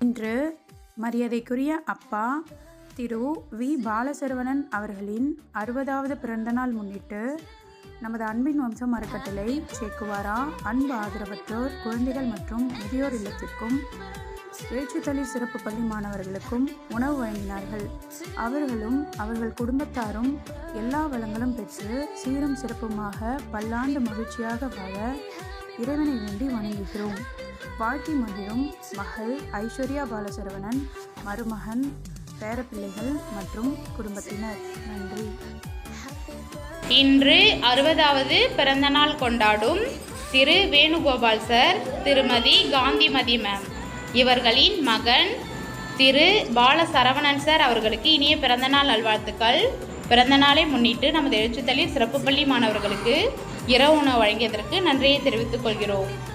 இன்று மரியாதைக்குரிய அப்பா திரு வி. பாலசரவணன் அவர்களின் அறுபதாவது பிறந்தநாள் முன்னிட்டு நமது அன்பின் வம்சம் அறக்கட்டளை சேக்குவாரா அன்பு ஆதரவற்றோர் குழந்தைகள் மற்றும் முதியோர் இல்லத்திற்கும் வேற்றுத்தளி சிறப்பு பள்ளி மாணவர்களுக்கும் உணவு வழங்கினார்கள். அவர்களும் அவர்கள் குடும்பத்தாரும் எல்லா வளங்களும் பெற்று சீரும் சிறப்புமாக பல்லாண்டு மகிழ்ச்சியாக வாழ இறைவனை வேண்டி வணங்குகிறோம். வாழ்க்கை மகிழும் மகள் ஐஸ்வர்யா பாலசரவணன் மருமகன் பேரப்பிள்ளைகள் மற்றும் குடும்பத்தினர். நன்றி. இன்று அறுபதாவது பிறந்தநாள் கொண்டாடும் திரு வேணுகோபால் சார் திருமதி காந்திமதி மேம் இவர்களின் மகன் திரு பால சரவணன் சார் அவர்களுக்கு இனிய பிறந்தநாள் நல்வாழ்த்துக்கள். பிறந்தநாளை முன்னிட்டு நமது எழுச்சித்தளி சிறப்பு பள்ளி மாணவர்களுக்கு இரவு உணவு வழங்கியதற்கு நன்றியை தெரிவித்துக் கொள்கிறோம்.